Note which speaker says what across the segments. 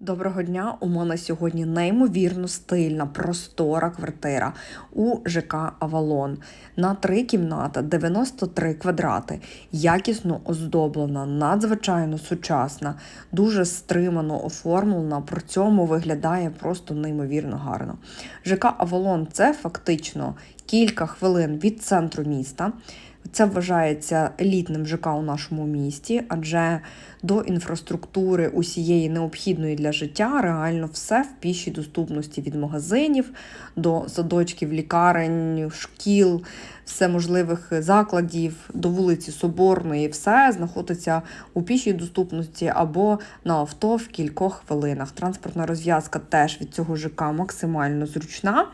Speaker 1: Доброго дня! У мене сьогодні неймовірно стильна, простора квартира у ЖК Авалон на три кімнати, 93 квадрати, якісно оздоблена, надзвичайно сучасна, дуже стримано оформлена. При цьому виглядає просто неймовірно гарно. ЖК Авалон це фактично кілька хвилин від центру міста. Це вважається елітним ЖК у нашому місті, адже до інфраструктури усієї необхідної для життя реально все в пішій доступності від магазинів до садочків, лікарень, шкіл, всеможливих закладів, до вулиці Соборної, все знаходиться у пішій доступності або на авто в кількох хвилинах. Транспортна розв'язка теж від цього ЖК максимально зручна.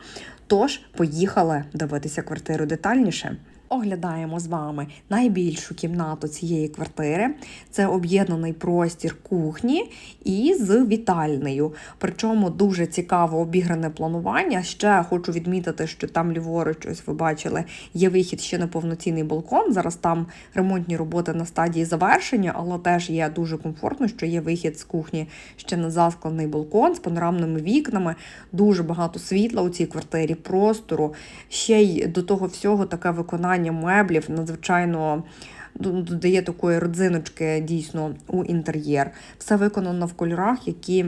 Speaker 1: Тож поїхали дивитися квартиру детальніше. Оглядаємо з вами найбільшу кімнату цієї квартири. Це об'єднаний простір кухні і з вітальнею. Причому дуже цікаво обігране планування. Ще хочу відмітити, що там ліворуч, ось ви бачили, є вихід ще на повноцінний балкон. Зараз там ремонтні роботи на стадії завершення, але теж є дуже комфортно, що є вихід з кухні ще на засклений балкон з панорамними вікнами. Дуже багато світла у цій квартирі, простору. Ще й до того всього таке виконання меблів надзвичайно додає такої родзиночки дійсно у інтер'єр. Все виконано в кольорах, які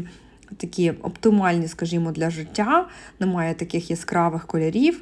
Speaker 1: такі оптимальні, скажімо, для життя. Немає таких яскравих кольорів.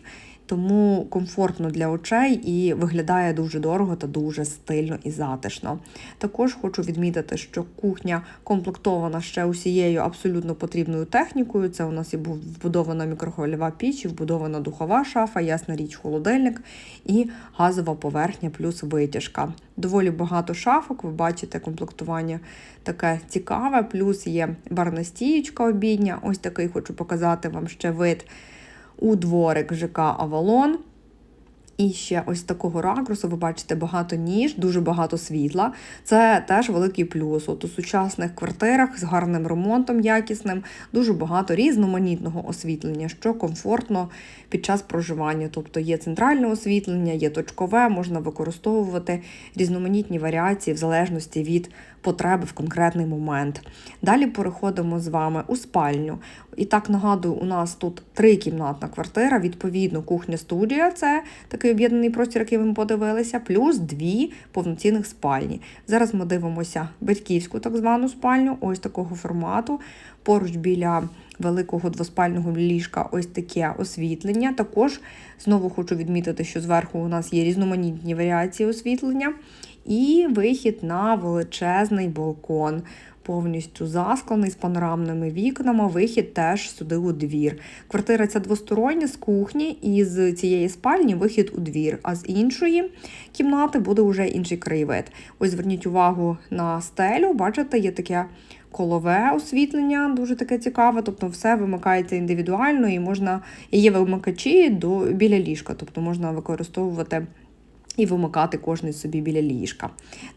Speaker 1: Тому комфортно для очей і виглядає дуже дорого та дуже стильно і затишно. Також хочу відмітити, що кухня комплектована ще усією абсолютно потрібною технікою. Це у нас і вбудована мікрохвильова піч, і вбудована духова шафа, ясна річ, холодильник і газова поверхня плюс витяжка. Доволі багато шафок, ви бачите, комплектування таке цікаве, плюс є барна стієчка обідня. Ось такий хочу показати вам ще вид у дворик ЖК Авалон. І ще ось такого ракурсу, ви бачите, багато ніж, дуже багато світла. Це теж великий плюс. От у сучасних квартирах з гарним ремонтом якісним, дуже багато різноманітного освітлення, що комфортно під час проживання. Тобто є центральне освітлення, є точкове, можна використовувати різноманітні варіації в залежності від потреби в конкретний момент. Далі переходимо з вами у спальню. І так нагадую, у нас тут трикімнатна квартира, відповідно, кухня-студія це такий об'єднаний простір, який ми подивилися, плюс дві повноцінних спальні. Зараз ми дивимося батьківську так звану спальню, ось такого формату. Поруч біля великого двоспального ліжка ось таке освітлення. Також знову хочу відмітити, що зверху у нас є різноманітні варіації освітлення. І вихід на величезний балкон, повністю засклений з панорамними вікнами. Вихід теж сюди у двір. Квартира ця двостороння з кухні, і з цієї спальні вихід у двір. А з іншої кімнати буде вже інший краєвид. Ось зверніть увагу на стелю, бачите, є таке. Колове освітлення дуже таке цікаве, тобто все вимикається індивідуально і можна і є вимикачі до біля ліжка, тобто можна використовувати і вимикати кожний собі біля ліжка.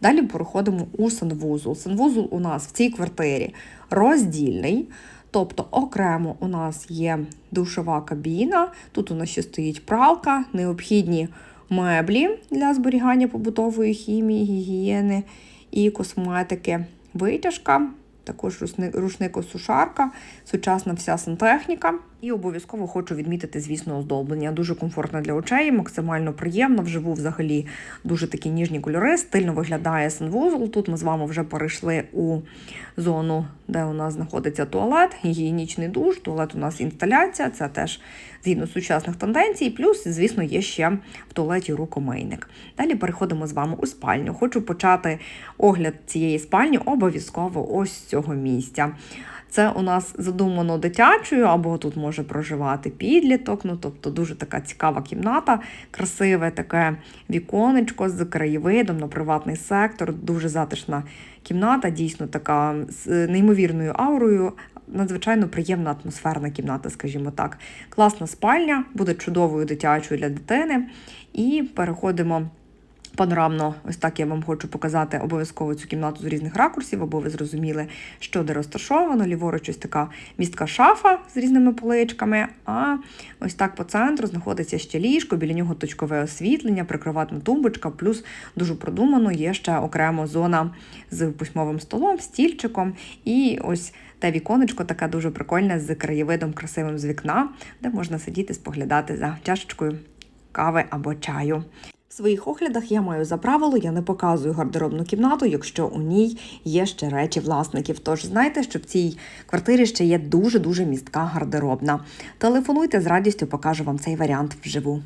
Speaker 1: Далі переходимо у санвузол. Санвузол у нас в цій квартирі роздільний. Тобто окремо у нас є душова кабіна, тут у нас ще стоїть пралка, необхідні меблі для зберігання побутової хімії, гігієни і косметики, витяжка, також рушник-сушарка, сучасна вся сантехніка. І обов'язково хочу відмітити, звісно, оздоблення. Дуже комфортно для очей, максимально приємно. Вживу взагалі дуже такі ніжні кольори, стильно виглядає санвузол. Тут ми з вами вже перейшли у зону, де у нас знаходиться туалет, гігієнічний душ, туалет у нас інсталяція, це теж згідно сучасних тенденцій. Плюс, звісно, є ще в туалеті рукомийник. Далі переходимо з вами у спальню. Хочу почати огляд цієї спальні обов'язково ось з цього місця. Це у нас задумано дитячою, або тут може проживати підліток. Ну, тобто дуже така цікава кімната, красиве таке віконечко з краєвидом на приватний сектор. Дуже затишна кімната, дійсно така з неймовірною аурою. Надзвичайно приємна атмосферна кімната, скажімо так. Класна спальня, буде чудовою дитячою для дитини. І переходимо. Панорамно, ось так я вам хочу показати обов'язково цю кімнату з різних ракурсів, аби ви зрозуміли, що де розташовано. Ліворуч ось така містка шафа з різними поличками. А ось так по центру знаходиться ще ліжко, біля нього точкове освітлення, прикроватна тумбочка, плюс дуже продумано є ще окремо зона з письмовим столом, стільчиком. І ось Та віконечко таке дуже прикольне з краєвидом красивим з вікна, де можна сидіти, споглядати за чашечкою кави або чаю. Своїх оглядах я маю за правило, я не показую гардеробну кімнату, якщо у ній є ще речі власників. Тож знайте, що в цій квартирі ще є дуже дуже містка гардеробна. Телефонуйте з радістю, покажу вам цей варіант вживу.